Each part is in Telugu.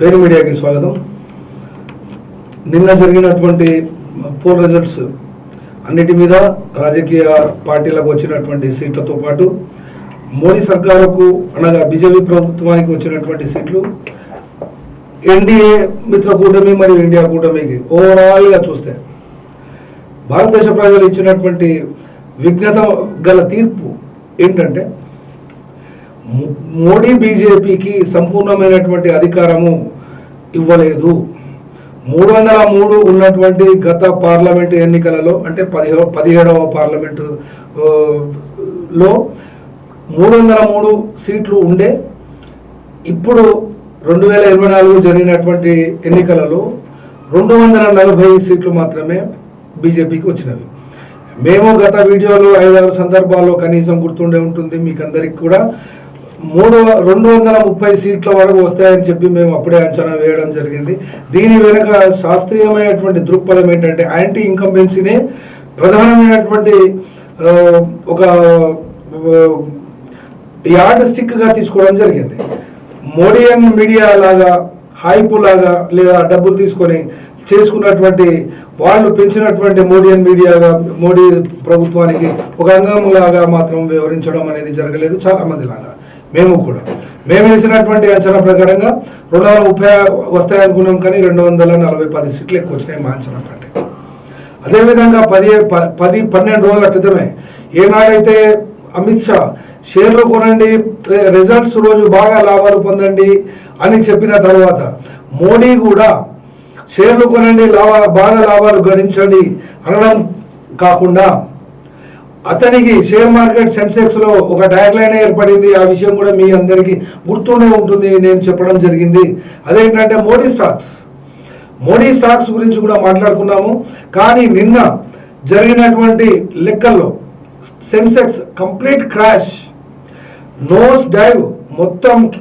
ఫెయిర్ మీడియాకి స్వాగతం. నిన్న జరిగినటువంటి పోల్ రిజల్ట్స్ అన్నిటి మీద రాజకీయ పార్టీలకు వచ్చినటువంటి సీట్లతో పాటు మోడీ సర్కారుకు అనగా బీజేపీ ప్రభుత్వానికి వచ్చినటువంటి సీట్లు ఎన్డీఏ మిత్ర కూటమి మరియు ఇండియా కూటమికి ఓవరాల్గా చూస్తే భారతదేశ ప్రజలు ఇచ్చినటువంటి విఘ్నత గల తీర్పు ఏంటంటే మోడీ బీజేపీకి సంపూర్ణమైనటువంటి అధికారము ఇవ్వలేదు. మూడు వందల మూడు ఉన్నటువంటి గత పార్లమెంటు ఎన్నికలలో అంటే పదిహేడు పదిహేడవ పార్లమెంటు లో మూడు వందల మూడు సీట్లు ఉండే. ఇప్పుడు రెండు వేల ఇరవై నాలుగు జరిగినటువంటి ఎన్నికలలో రెండు వందల నలభై సీట్లు మాత్రమే బీజేపీకి వచ్చినవి. మేము గత వీడియోలో ఐదారు సందర్భాల్లో కనీసం గుర్తుండే ఉంటుంది మీకు అందరికి కూడా మూడు రెండు వందల ముప్పై సీట్ల వరకు వస్తాయని చెప్పి మేము అప్పుడే అంచనా వేయడం జరిగింది. దీని వెనుక శాస్త్రీయమైనటువంటి దృక్పథం ఏంటంటే యాంటీ ఇన్కంబెన్సీనే ప్రధానమైనటువంటి ఒక యార్డ్ స్టిక్గా తీసుకోవడం జరిగింది. మోడియన్ మీడియా లాగా హైపు లాగా లేదా డబ్బులు తీసుకొని చేసుకున్నటువంటి వాళ్ళు పెంచినటువంటి మోడియన్ మీడియాగా మోడీ ప్రభుత్వానికి ఒక అంగం లాగా మాత్రం వివరించడం అనేది జరగలేదు. చాలామంది లాగా. మేము కూడా. మేము వేసినటువంటి అంచనా ప్రకారంగా రెండు వందల ముప్పై వస్తాయనుకున్నాం కానీ రెండు వందల నలభై పది సీట్లు ఎక్కువ వచ్చినాయి మా అంచనా కంటే. అదేవిధంగా పది ప- పది పన్నెండు రోజుల క్రితమే ఏనాడైతే అమిత్ షా షేర్లు కొనండి రిజల్ట్స్ రోజు బాగా లాభాలు పొందండి అని చెప్పిన తర్వాత మోడీ కూడా షేర్లు కొనండి లాభా బాగా లాభాలు గడించండి అనడం కాకుండా అతనికి షేర్ మార్కెట్ సెన్సెక్స్లో ఒక ట్యాగ్ లైన్ ఏర్పడింది. ఆ విషయం కూడా మీ అందరికీ గుర్తునే ఉంటుంది. నేను చెప్పడం జరిగింది. అదేంటంటే మోడీ స్టాక్స్. మోడీ స్టాక్స్ గురించి కూడా మాట్లాడుకున్నాము. కానీ నిన్న జరిగినటువంటి లెక్కల్లో Sensex complete crash. Nose dive మొత్తం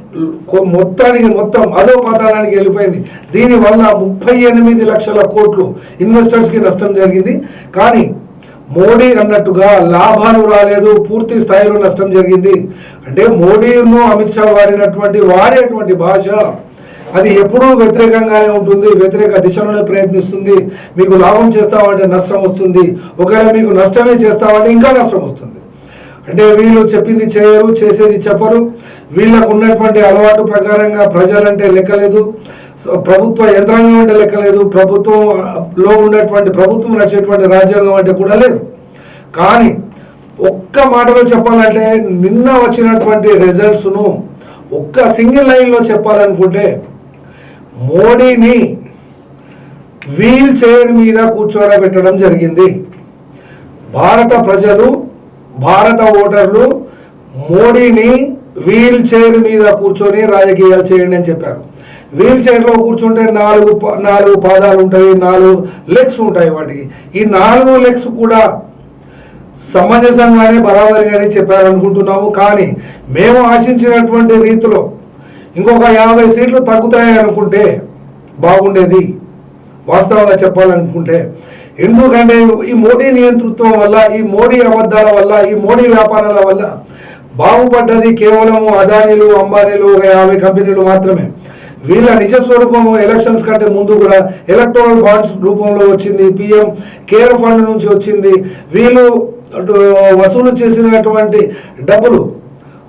మొత్తానికి మొత్తం అదో పాతాళానికి వెళ్ళిపోయింది. దీనివల్ల ముప్పై ఎనిమిది లక్షల కోట్లు ఇన్వెస్టర్స్కి నష్టం జరిగింది. కానీ మోడీ అన్నట్టుగా లాభాలు రాలేదు పూర్తి స్థాయిలో నష్టం జరిగింది. అంటే మోడీను అమిత్ షా వాడినటువంటి వాడేటువంటి భాష అది ఎప్పుడూ వ్యతిరేకంగానే ఉంటుంది వ్యతిరేక దిశలోనే ప్రయత్నిస్తుంది. మీకు లాభం చేస్తామంటే నష్టం వస్తుంది. ఒకవేళ మీకు నష్టమే చేస్తామంటే ఇంకా నష్టం వస్తుంది. అంటే వీళ్ళు చెప్పింది చేయరు చేసేది చెప్పరు. వీళ్ళకు ఉన్నటువంటి అలవాటు ప్రకారంగా ప్రజలంటే లెక్కలేదు. ప్రభుత్వ యంత్రాంగం అంటే లెక్కలేదు ప్రభుత్వంలో ఉన్నటువంటి ప్రభుత్వం నడిచేటువంటి రాజ్యాంగం అంటే కూడా లేదు. కానీ ఒక్క మాటలో చెప్పాలంటే నిన్న వచ్చినటువంటి రిజల్ట్స్ను ఒక్క సింగిల్ లైన్లో చెప్పాలనుకుంటే మోడీని వీల్ చైర్ మీద కూర్చోబెట్టడం జరిగింది. భారత ప్రజలు భారత ఓటర్లు మోడీని వీల్ చైర్ మీద కూర్చొని రాజకీయాలు చేయండి అని చెప్పారు. వీల్ చైర్లో కూర్చుంటే నాలుగు ప- నాలుగు పాదాలు ఉంటాయి నాలుగు లెగ్స్ ఉంటాయి వాటికి. ఈ నాలుగు లెగ్స్ కూడా సమంజసంగానే బరాబరిగానే చెప్పారనుకుంటున్నాము కానీ మేము ఆశించినటువంటి రీతిలో ఇంకొక యాభై సీట్లు తగ్గుతాయి అనుకుంటే బాగుండేది. వాస్తవంగా చెప్పాలనుకుంటే ఎందుకంటే ఈ మోడీ నియంతృత్వం వల్ల ఈ మోడీ అబద్ధాల వల్ల ఈ మోడీ వ్యాపారాల వల్ల బాగుపడ్డది కేవలం అదానీలు అంబానీలు ఒక యాభై కంపెనీలు మాత్రమే. వీళ్ళ నిజ స్వరూపము ఎలక్షన్స్ కంటే ముందు కూడా ఎలక్ట్రల్ బాండ్స్ రూపంలో వచ్చింది పిఎం కేర్ ఫండ్ నుంచి వచ్చింది. వీళ్ళు అటు వసూలు చేసినటువంటి డబ్బులు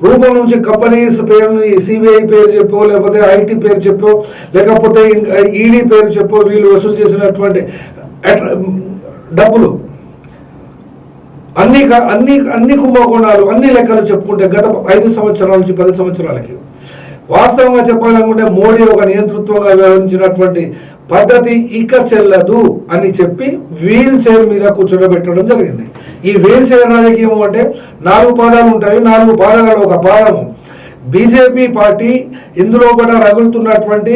రూపం నుంచి కంపెనీస్ పేరుని సిబిఐ పేరు చెప్పో లేకపోతే ఐటీ పేరు చెప్పో లేకపోతే ఈడీ పేరు చెప్పో వీళ్ళు వసూలు చేసినటువంటి డబ్బులు. అన్ని అన్ని అన్ని కుంభకోణాలు అన్ని లెక్కలు చెప్పుకుంటే గత ఐదు సంవత్సరాల నుంచి పది సంవత్సరాలకి వాస్తవంగా చెప్పాలనుకుంటే మోడీ ఒక నియంతృత్వంగా వ్యవహరించినటువంటి పద్ధతి ఇక చెల్లదు అని చెప్పి వీల్ చైర్ మీద కూర్చోబెట్టడం జరిగింది. ఈ వీల్ చైర్ రాజకీయం అంటే నాలుగు పాదాలు ఉంటాయి. నాలుగు పాదాలలో ఒక పాదము బీజేపీ పార్టీ ఇందులో కూడా రగులుతున్నటువంటి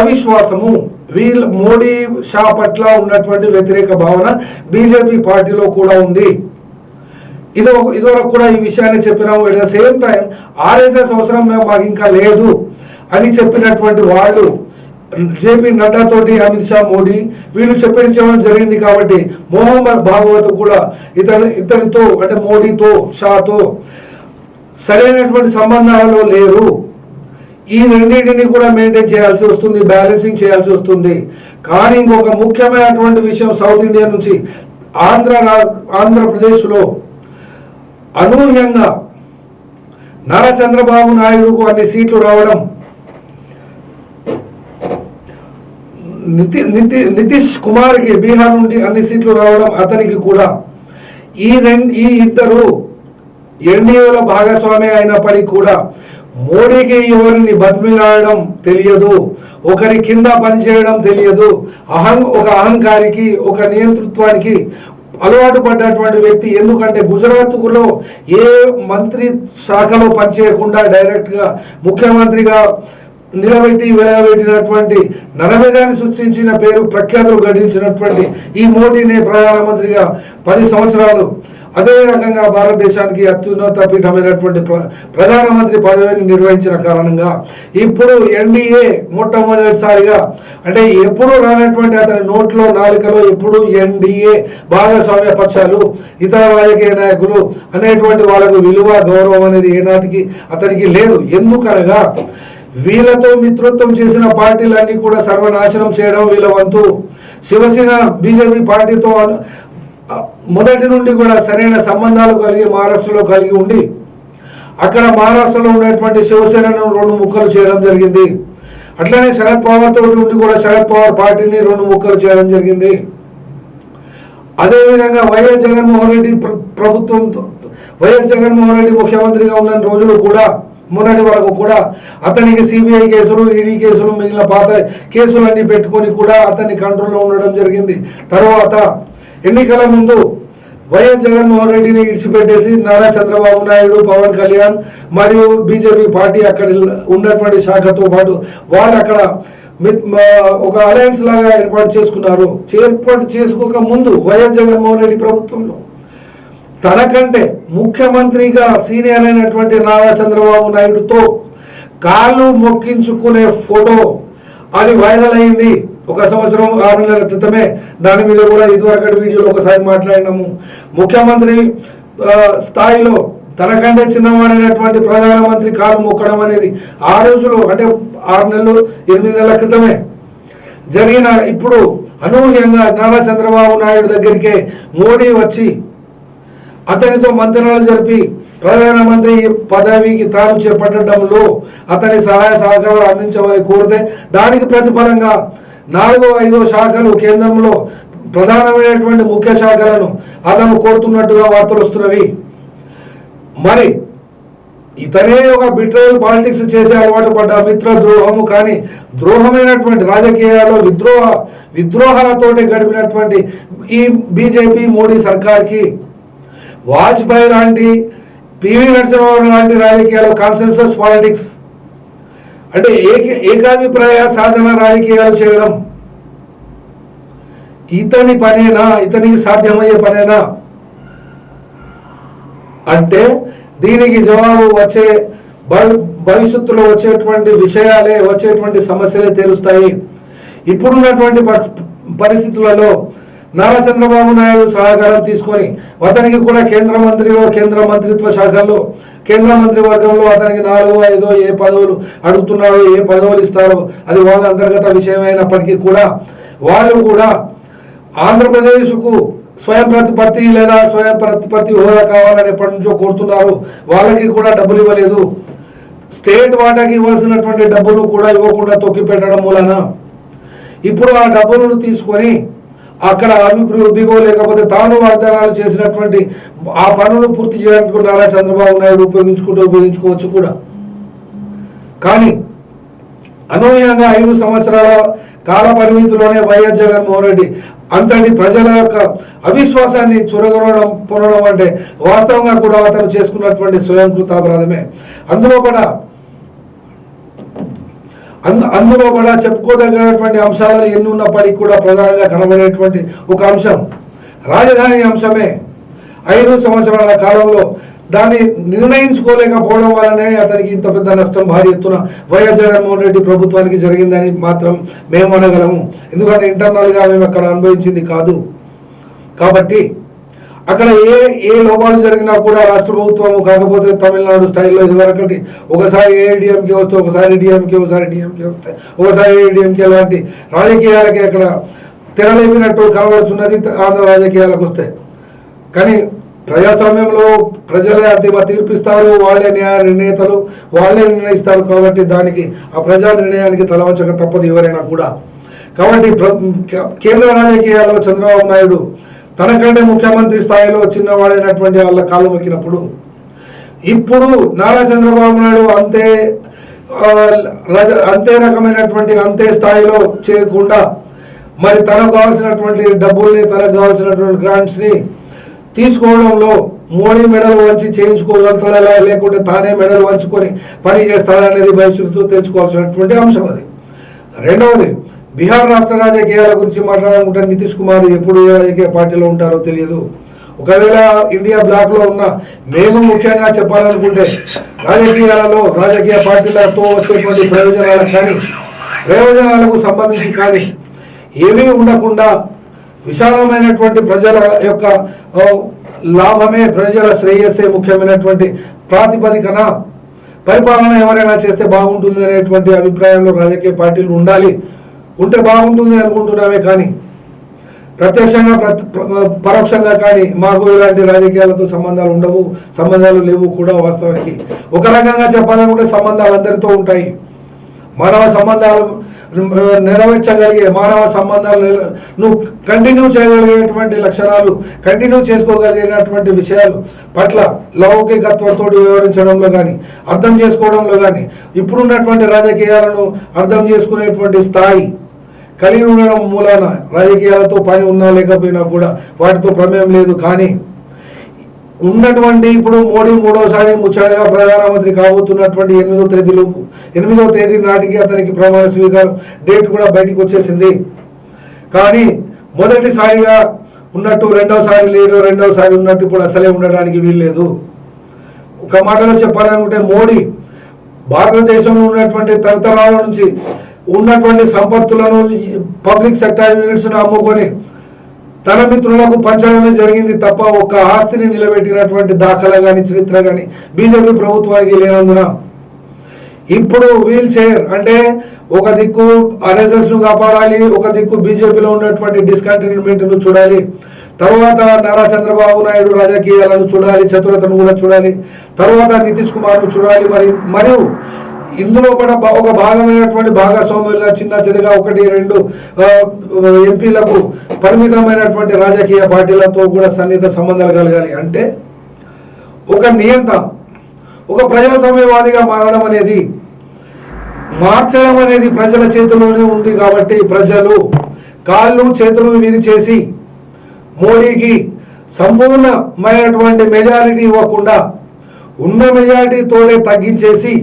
అవిశ్వాసము. వీల్ మోడీ షా పట్ల ఉన్నటువంటి వ్యతిరేక భావన బీజేపీ పార్టీలో కూడా ఉంది. ఇదో ఇదివరకు కూడా ఈ విషయాన్ని చెప్పినాము. At the same time RSS అవసరం మేము మాకు ఇంకా లేదు అని చెప్పినటువంటి వాళ్ళు జేపీ నడ్డా తోటి అమిత్ షా మోడీ వీళ్ళు చెప్పించడం జరిగింది కాబట్టి మొహమ్మద్ భాగవత్ కూడా ఇతని ఇతనితో అంటే మోడీతో షాతో సరైనటువంటి సంబంధాలలో లేరు. ఈ రెండింటిని కూడా మెయింటైన్ చేయాల్సి వస్తుంది బ్యాలెన్సింగ్ చేయాల్సి వస్తుంది. కానీ ఇంకొక ముఖ్యమైనటువంటి విషయం సౌత్ ఇండియా నుంచి ఆంధ్ర ఆంధ్రప్రదేశ్లో అనూహ్యంగా నారా చంద్రబాబు నాయుడుకు అన్ని సీట్లు రావడం నితి నితి నితీష్ కుమార్కి బీహార్ నుండి అన్ని సీట్లు రావడం అతనికి కూడా. ఈ రెండు ఈ ఇద్దరు ఎన్డీఏలో భాగస్వామి అయినప్పటికీ కూడా మోడీకి ఎవరిని బతిమిలాడడం తెలియదు ఒకరి కింద పనిచేయడం తెలియదు అహం ఒక అహంకారికి ఒక నియంతృత్వానికి అలవాటు పడ్డటువంటి వ్యక్తి ఎందుకంటే గుజరాత్లో ఏ మంత్రి శాఖలో పనిచేయకుండా డైరెక్ట్గా ముఖ్యమంత్రిగా నిలబెట్టి వెలగబెట్టినటువంటి నరమేధాన్ని సృష్టించిన పేరు ప్రఖ్యాతులు గడించినటువంటి ఈ మోడీనే ప్రధానమంత్రిగా పది సంవత్సరాలు అదే రకంగా భారతదేశానికి అత్యున్నత పీఠమైనటువంటి ప్రధానమంత్రి పదవిని నిర్వహించిన కారణంగా ఇప్పుడు ఎన్డీఏ మొట్టమొదటిసారిగా అంటే ఎప్పుడు రానటువంటి అతని నోట్లో నాలుకలో ఎప్పుడు ఎన్డీఏ భాగస్వామ్య పక్షాలు ఇతర రాజకీయ నాయకులు అనేటువంటి వాళ్ళకు విలువ గౌరవం అనేది ఏనాటికి అతనికి లేదు. ఎందుకనగా వీళ్ళతో మిత్రత్వం చేసిన పార్టీలన్నీ కూడా సర్వనాశనం చేయడం వీళ్ళ వంతు. శివసేన బీజేపీ పార్టీతో మొదటి నుండి కూడా సరైన సంబంధాలు కలిగి మహారాష్ట్రలో కలిగి ఉండి అక్కడ మహారాష్ట్రలో ఉన్నటువంటి శివసేనను రెండు ముక్కలు చేయడం జరిగింది. అట్లనే శరద్ పవార్ తోటి ఉండి కూడా శరద్ పవార్ పార్టీని రెండు ముక్కలు చేయడం జరిగింది. అదేవిధంగా వైఎస్ జగన్మోహన్ రెడ్డి ప్రభుత్వం ప్రభుత్వంతో వైఎస్ జగన్మోహన్ రెడ్డి ముఖ్యమంత్రిగా ఉన్న రోజులు కూడా మొన్నటి వరకు కూడా అతనికి సిబిఐ కేసులు ఈడీ కేసులు మిగిలిన పాత కేసులన్నీ పెట్టుకొని కూడా అతని కంట్రోల్లో ఉండడం జరిగింది. తర్వాత ఎన్నికల ముందు వైఎస్ జగన్మోహన్ రెడ్డిని ఇడిచిపెట్టేసి నారా చంద్రబాబు నాయుడు పవన్ కళ్యాణ్ మరియు బీజేపీ పార్టీ అక్కడ ఉన్నటువంటి శాఖతో పాటు వాళ్ళు అక్కడ మా- ఒక అలయన్స్ లాగా ఏర్పాటు చేసుకున్నారు. ఏర్పాటు చేసుకోక ముందు వైఎస్ జగన్మోహన్ రెడ్డి ప్రభుత్వంలో తనకంటే ముఖ్యమంత్రిగా సీనియర్ అయినటువంటి నారా చంద్రబాబు నాయుడుతో కాళ్ళు మొక్కించుకునే ఫోటో అది వైరల్ అయింది. ఒక సంవత్సరం ఆరు నెలల క్రితమే దాని మీద కూడా ఇదివరకటి వీడియోలో ఒకసారి మాట్లాడినాము. ముఖ్యమంత్రి స్థాయిలో తనకంటే చిన్నవాడైనటువంటి ప్రధానమంత్రి కాలు మొక్కడం అనేది ఆ రోజులో అంటే ఆరు నెలలు ఎనిమిది నెలల క్రితమే జరిగిన ఇప్పుడు అనూహ్యంగా నారా చంద్రబాబు నాయుడు దగ్గరికే మోడీ వచ్చి అతనితో మంతనాలు జరిపి ప్రధానమంత్రి పదవికి తాను చేపట్టడంలో అతని సహాయ సహకారాలు అందించమని కోరితే దానికి ప్రతిఫలంగా నాలుగో ఐదో శాఖలు కేంద్రంలో ప్రధానమైనటువంటి ముఖ్య శాఖలను అతను కోరుతున్నట్టుగా వార్తలు వస్తున్నవి. మరి ఇతనే ఒక బిట్రయల్ పాలిటిక్స్ చేసే అలవాటు పడ్డ మిత్ర ద్రోహము కానీ ద్రోహమైనటువంటి రాజకీయాల్లో విద్రోహ విద్రోహాలతోటి గడిపినటువంటి ఈ బీజేపీ మోడీ సర్కార్కి వాజ్పేయి లాంటి పివి నరసింహారావు లాంటి రాజకీయాలు కాన్సెన్సస్ పాలిటిక్స్ అంటే ఏక ఏకాభిప్రాయ సాధన రాజకీయాలు చేయడం. ఇతని పనేనా ఇతనికి సాధ్యమయ్యే పనేనా? అంటే దీనికి జవాబు వచ్చే భవి- భవిష్యత్తులో వచ్చేటువంటి విషయాలే వచ్చేటువంటి సమస్యలే తెలుస్తాయి. ఇప్పుడున్నటువంటి పరిస్థితులలో నారా చంద్రబాబు నాయుడు సహకారం తీసుకొని అతనికి కూడా కేంద్ర మంత్రిలో కేంద్ర మంత్రిత్వ శాఖల్లో కేంద్ర మంత్రి వర్గంలో అతనికి నాలుగు ఐదో ఏ పదవులు అడుగుతున్నారో ఏ పదవులు ఇస్తారో అది వాళ్ళ అంతర్గత విషయమైనప్పటికీ కూడా వాళ్ళు కూడా ఆంధ్రప్రదేశ్కు స్వయం ప్రతిపత్తి లేదా స్వయం ప్రతిపత్తి హోదా కావాలని ఎప్పటి నుంచో కోరుతున్నారు. వాళ్ళకి కూడా డబ్బులు ఇవ్వలేదు. స్టేట్ వాటాకి ఇవ్వాల్సినటువంటి డబ్బులు కూడా ఇవ్వకుండా తొక్కి పెట్టడం మూలన. ఇప్పుడు ఆ డబ్బులను తీసుకొని అక్కడ అభివృద్ధిగో లేకపోతే తాను వాగ్దానాలు చేసినటువంటి ఆ పనులు పూర్తి చేయడానికి నారా చంద్రబాబు నాయుడు ఉపయోగించుకుంటూ ఉపయోగించుకోవచ్చు కూడా. కానీ అనూహ్యంగా ఐదు సంవత్సరాల కాల పరిమితిలోనే వైఎస్ జగన్మోహన్ రెడ్డి అంతటి ప్రజల యొక్క అవిశ్వాసాన్ని చురగొనడం పొనడం అంటే వాస్తవంగా కూడా అతను చేసుకున్నటువంటి స్వయంకృత అపరాధమే అందులో కూడా అందు అందులో కూడా చెప్పుకోదగినటువంటి అంశాలు ఎన్ని ఉన్నప్పటికీ కూడా ప్రధానంగా కనబడేటువంటి ఒక అంశం. రాజధాని అంశమే. ఐదు సంవత్సరాల కాలంలో దాన్ని నిర్ణయించుకోలేకపోవడం వల్లనే అతనికి ఇంత పెద్ద నష్టం భారీ ఎత్తున వైఎస్ జగన్మోహన్ రెడ్డి ప్రభుత్వానికి జరిగిందని మాత్రం మేము అనగలము. ఎందుకంటే ఇంటర్నల్గా మేము అక్కడ అనుభవించింది కాదు. కాబట్టి అక్కడ ఏ ఏ లోపాలు జరిగినా కూడా రాష్ట్ర ప్రభుత్వము కాకపోతే తమిళనాడు స్థాయిలో ఇదివరకటి ఒకసారి ఏఐడిఎంకే వస్తే ఒకసారి డిఎంకే ఒకసారి డిఎంకే వస్తే ఒకసారి ఏఐడిఎంకే లాంటి రాజకీయాలకి అక్కడ తెరలేపినట్టు కనబడుతున్నది ఆంధ్ర రాజకీయాలకు వస్తే. కానీ ప్రజాస్వామ్యంలో ప్రజలే అంతిమ తీర్పిస్తారు వాళ్ళే న్యాయ నిర్ణేతలు వాళ్ళే నిర్ణయిస్తారు కాబట్టి దానికి ఆ ప్రజా నిర్ణయానికి తలవంచక తప్పదు ఎవరైనా కూడా. కాబట్టి కేంద్ర రాజకీయాల్లో చంద్రబాబు నాయుడు తనకంటే ముఖ్యమంత్రి స్థాయిలో చిన్నవాడైనటువంటి వాళ్ళ కాలు మొక్కినప్పుడు ఇప్పుడు నారా చంద్రబాబు నాయుడు అంతే అంతే రకమైనటువంటి అంతే స్థాయిలో చేయకుండా మరి తనకు కావాల్సినటువంటి డబ్బుల్ని తనకు కావాల్సినటువంటి గ్రాంట్స్ని తీసుకోవడంలో మోడీ మెడల్ వంచి చేయించుకోగలుగుతాడా లేకుంటే తానే మెడల్ వంచుకొని పని చేస్తాడా అనేది భవిష్యత్తు తెలుసుకోవాల్సినటువంటి అంశం అది. రెండవది బీహార్ రాష్ట్ర రాజకీయాల గురించి మాట్లాడాలనుకుంటే నితీష్ కుమార్ ఎప్పుడు ఏ రాజకీయ పార్టీలో ఉంటారో తెలియదు. ఒకవేళ ఇండియా బ్లాక్లో ఉన్న మేము ముఖ్యంగా చెప్పాలనుకుంటే రాజకీయాలలో రాజకీయ పార్టీలతో వచ్చేటువంటి ప్రయోజనాలకు కానీ ప్రయోజనాలకు సంబంధించి కానీ ఏమీ ఉండకుండా విశాలమైనటువంటి ప్రజల యొక్క లాభమే ప్రజల శ్రేయస్సే ముఖ్యమైనటువంటి ప్రాతిపదికన పరిపాలన ఎవరైనా చేస్తే బాగుంటుంది అనేటువంటి అభిప్రాయంలో రాజకీయ పార్టీలు ఉండాలి. ఉంటే బాగుంటుంది అనుకుంటున్నామే కానీ ప్రత్యక్షంగా ప్ర- పరోక్షంగా కానీ మాకు ఇలాంటి రాజకీయాలతో సంబంధాలు ఉండవు సంబంధాలు లేవు కూడా వాస్తవానికి. ఒక రకంగా చెప్పాలనుకుంటే సంబంధాలు అందరితో ఉంటాయి. మానవ సంబంధాలు నెరవేర్చగలిగే మానవ సంబంధాలు నువ్వు కంటిన్యూ చేయగలిగేటువంటి లక్షణాలు కంటిన్యూ చేసుకోగలిగినటువంటి విషయాలు పట్ల లౌకికత్వంతో వివరించడంలో కానీ అర్థం చేసుకోవడంలో కానీ ఇప్పుడున్నటువంటి రాజకీయాలను అర్థం చేసుకునేటువంటి స్థాయి కలిగి ఉండడం మూలాన రాజకీయాలతో పని ఉన్నా లేకపోయినా కూడా వాటితో ప్రమేయం లేదు. కానీ ఉన్నటువంటి ఇప్పుడు మోడీ మూడోసారి ముచ్చటగా ప్రధానమంత్రి కాబోతున్నటువంటి ఎనిమిదో తేదీలోపు ఎనిమిదో తేదీ నాటికి అతనికి ప్రమాణ స్వీకారం డేట్ కూడా బయటికి వచ్చేసింది. కానీ మొదటిసారిగా ఉన్నట్టు రెండోసారి లేడు రెండోసారి ఉన్నట్టు ఇప్పుడు అసలే ఉండడానికి వీల్లేదు. ఒక మాటలో చెప్పాలనుకుంటే మోడీ భారతదేశంలో ఉన్నటువంటి తరతరాల నుంచి ఉన్నటువంటి సంపత్తులను పబ్లిక్ సెక్టర్ యూనిట్స్ను అమ్ముకొని తన మిత్రులకు పంచడమే జరిగింది తప్ప ఒక్క ఆస్తిని నిలబెట్టినటువంటి దాఖలా కానీ చరిత్ర కానీ బీజేపీ ప్రభుత్వానికి లేనందున. ఇప్పుడు వీల్ చైర్ అంటే ఒక దిక్కు ఆర్ఎస్ఎస్ను కాపాడాలి ఒక దిక్కు బీజేపీలో ఉన్నటువంటి డిస్కంటిన్యూమెంట్ను చూడాలి తర్వాత నారా చంద్రబాబు నాయుడు రాజకీయాలను చూడాలి చతురతను కూడా చూడాలి తర్వాత నితీష్ కుమార్ను చూడాలి మరి మరియు ఇందులో కూడా ఒక భాగమైనటువంటి భాగస్వాములుగా చిన్న చిన్నగా ఒకటి రెండు ఎంపీలకు పరిమితమైనటువంటి రాజకీయ పార్టీలతో కూడా సన్నిహిత సంబంధాలు కలగాలి. అంటే ఒక నియంత ఒక ప్రజాస్వామ్యవాదిగా మారడం అనేది మార్చడం అనేది ప్రజల చేతిలోనే ఉంది కాబట్టి ప్రజలు కాళ్ళు చేతులు విరిచేసి మోడీకి సంపూర్ణమైనటువంటి మెజారిటీ ఇవ్వకుండా ఉన్న మెజారిటీతోనే తగ్గించేసి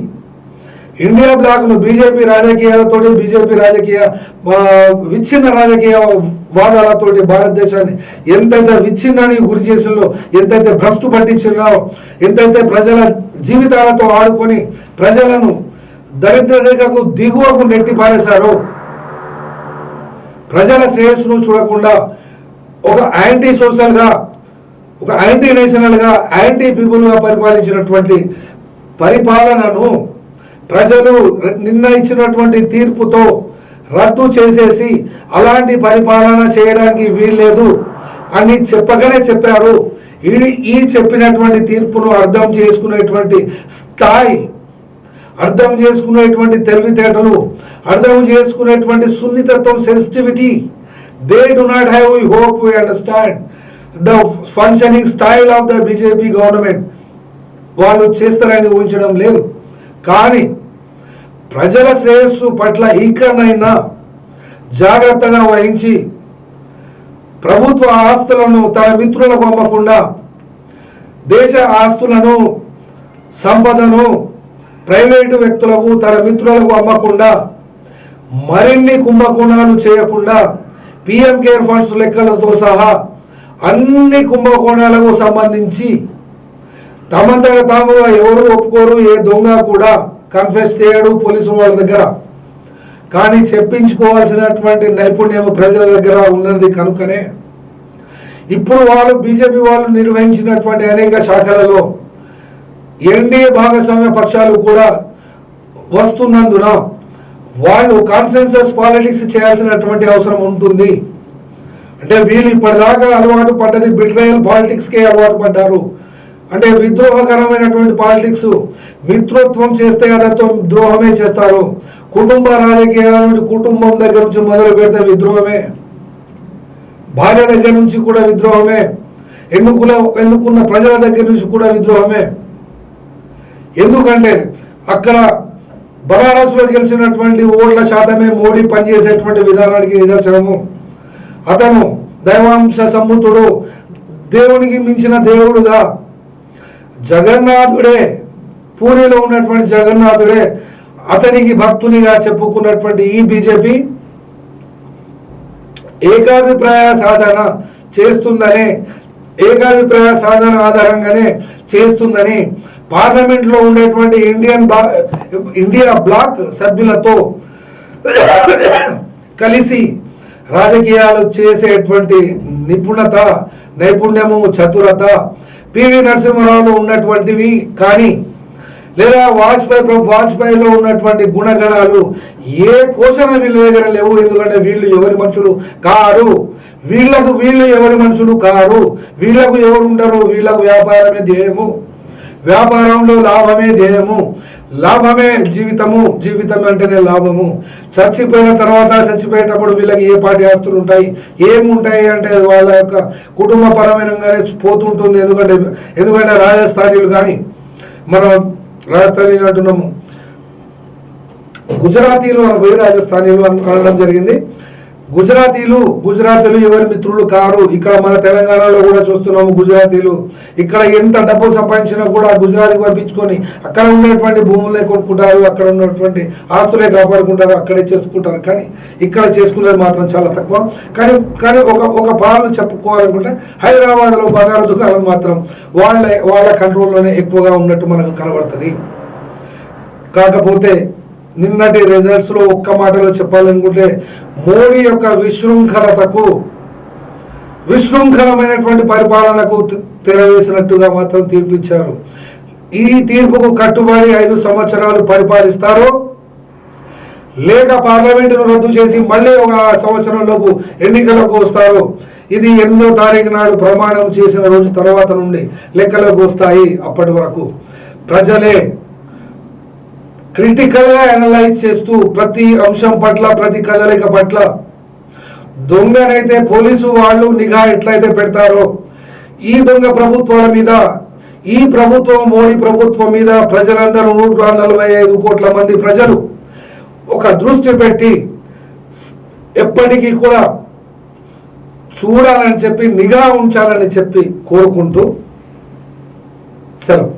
ఇండియా బ్లాక్ను బీజేపీ రాజకీయాలతోటి బీజేపీ రాజకీయ విచ్ఛిన్న రాజకీయ వాదాలతోటి భారతదేశాన్ని ఎంతైతే విచ్ఛిన్నానికి గురి చేసిందో ఎంతైతే భ్రష్టు పట్టించినారో ఎంతైతే ప్రజల జీవితాలతో ఆడుకొని ప్రజలను దరిద్ర రేఖకు దిగువకు నెట్టి పారేశారో ప్రజల శ్రేయస్సును చూడకుండా ఒక యాంటీ సోషల్గా ఒక యాంటీ నేషనల్గా యాంటీ పీపుల్గా పరిపాలించినటువంటి పరిపాలనను ప్రజలు నిన్న ఇచ్చినటువంటి తీర్పుతో రద్దు చేసేసి అలాంటి పరిపాలన చేయడానికి వీల్లేదు అని చెప్పగానే చెప్పారు. ఈ ఈ చెప్పినటువంటి తీర్పును అర్థం చేసుకునేటువంటి స్థాయి అర్థం చేసుకునేటువంటి తెలివితేటలు అర్థం చేసుకునేటువంటి సున్నితత్వం sensitivity they do not have you hope you understand the functioning style of the BJP government వాళ్ళు చేస్తారని ఊహించడం లేదు. కానీ ప్రజల శ్రేయస్సు పట్ల ఈకనైనా జాగ్రత్తగా వహించి ప్రభుత్వ ఆస్తులను తన మిత్రులకు అమ్మకుండా దేశ ఆస్తులను సంపదను ప్రైవేటు వ్యక్తులకు తన మిత్రులకు అమ్మకుండా మరిన్ని కుంభకోణాలు చేయకుండా పిఎం కేర్ ఫండ్స్ లెక్కలతో సహా అన్ని కుంభకోణాలకు సంబంధించి తమంతట తాముగా ఎవరు ఒప్పుకోరు ఏ దొంగ కూడా కన్ఫెస్ చేయడు పోలీసు వాళ్ళ దగ్గర. కానీ చెప్పించుకోవాల్సినటువంటి నైపుణ్యం ప్రజల దగ్గర ఉన్నది కనుకనే. ఇప్పుడు వాళ్ళు బీజేపీ వాళ్ళు నిర్వహించినటువంటి అనేక శాఖలలో ఎన్డీఏ భాగస్వామ్య పక్షాలు కూడా వస్తున్నందున వాళ్ళు కాన్సెన్సస్ పాలిటిక్స్ చేయాల్సినటువంటి అవసరం ఉంటుంది. అంటే వీళ్ళు ఇప్పటిదాకా అలవాటు పడ్డది బిట్రయల్ పాలిటిక్స్కే అలవాటు పడ్డారు. అంటే విద్రోహకరమైనటువంటి పాలిటిక్స్. మిత్రత్వం చేస్తే అతనితో ద్రోహమే చేస్తారు. కుటుంబ రాజకీయాల నుండి కుటుంబం దగ్గర నుంచి మొదలు పెడితే విద్రోహమే. భార్య దగ్గర నుంచి కూడా విద్రోహమే. ఎన్నుకుల ఎన్నుకున్న ప్రజల దగ్గర నుంచి కూడా విద్రోహమే. ఎందుకంటే అక్కడ బనారస్లో గెలిచినటువంటి ఓట్ల శాతమే మోడీ పనిచేసేటువంటి విధానానికి నిదర్శనము. అతను దైవాంశ సమ్ముతుడు. దేవునికి మించిన దేవుడుగా జగన్నాథుడే పూరిలో ఉన్నటువంటి జగన్నాథుడే అతనికి భక్తునిగా చెప్పుకున్నటువంటి ఈ బీజేపీ ఏకాభిప్రాయ సాధన చేస్తుందనే ఏకాభిప్రాయ సాధన ఆధారంగానే చేస్తుందని పార్లమెంట్లో ఉండేటువంటి ఇండియన్ బా ఇండియా బ్లాక్ సభ్యులతో కలిసి రాజకీయాలు చేసేటువంటి నిపుణత నైపుణ్యము చతురత పివి నరసింహరావులో ఉన్నటువంటివి కానీ లేదా వాజ్పేయి వాజ్పేయిలో ఉన్నటువంటి గుణగణాలు ఏ కోశన వీళ్ళ దగ్గర లేవు. ఎందుకంటే వీళ్ళు ఎవరి మనుషులు కారు. వీళ్ళకు వీళ్ళు ఎవరి మనుషులు కారు. వీళ్ళకు ఎవరు ఉండరు. వీళ్ళకు వ్యాపారమే ధ్యేయము వ్యాపారంలో లాభమే ధ్యేయము. లాభమే జీవితము. జీవితం అంటేనే లాభము. చచ్చిపోయిన తర్వాత చచ్చిపోయేటప్పుడు వీళ్ళకి ఏ పాటి ఆస్తులు ఉంటాయి? ఏముంటాయి అంటే వాళ్ళ యొక్క కుటుంబ పరమైనగానే పోతుంటుంది. ఎందుకంటే ఎందుకంటే రాజస్థానీలు కానీ మనం రాజస్థానీలు అంటున్నాము. గుజరాతీలు అని పోయి రాజస్థానీలు అని అనడం జరిగింది. గుజరాతీలు గుజరాతీలు ఎవరి మిత్రులు కారు? ఇక్కడ మన తెలంగాణలో కూడా చూస్తున్నాము గుజరాతీలు. ఇక్కడ ఎంత డబ్బు సంపాదించినా కూడా గుజరాతీకి పంపించుకొని అక్కడ ఉన్నటువంటి భూములే కొనుక్కుంటారు అక్కడ ఉన్నటువంటి ఆస్తులే కాపాడుకుంటారు అక్కడే చేసుకుంటారు. కానీ ఇక్కడ చేసుకునేది మాత్రం చాలా తక్కువ. కానీ కానీ ఒక ఒక పాలు చెప్పుకోవాలనుకుంటే హైదరాబాద్లో బంగారు దుకాణాలు మాత్రం వాళ్ళ వాళ్ళ కంట్రోల్లోనే ఎక్కువగా ఉన్నట్టు మనకు కనబడుతుంది. కాకపోతే నిన్నటి రిజల్ట్స్లో ఒక్క మాటలో చెప్పాలనుకుంటే మోడీ యొక్క విశృంఖలతకు విశృంఖలమైనటువంటి పరిపాలనకు తెరవేసినట్టుగా మాత్రం తీర్పిచ్చారు. ఈ తీర్పుకు కట్టుబడి ఐదు సంవత్సరాలు పరిపాలిస్తారు లేక పార్లమెంటును రద్దు చేసి మళ్ళీ ఒక సంవత్సరంలోపు ఎన్నికలకు వస్తారు ఇది ఎనిమిదో తారీఖు నాడు ప్రమాణం చేసిన రోజు తర్వాత నుండి లెక్కలోకి వస్తాయి అప్పటి వరకు. ప్రజలే క్రిటికల్గా అనలైజ్ చేస్తూ ప్రతి అంశం పట్ల ప్రతి కదలిక పట్ల దొంగనైతే పోలీసు వాళ్ళు నిఘా ఎట్లయితే పెడతారో ఈ దొంగ ప్రభుత్వాల మీద ఈ ప్రభుత్వం మోడీ ప్రభుత్వం మీద ప్రజలందరూ నూట నలభై ఐదు కోట్ల మంది ప్రజలు ఒక దృష్టి పెట్టి ఎప్పటికీ కూడా చూడాలని చెప్పి నిఘా ఉంచాలని చెప్పి కోరుకుంటూ సెలవు.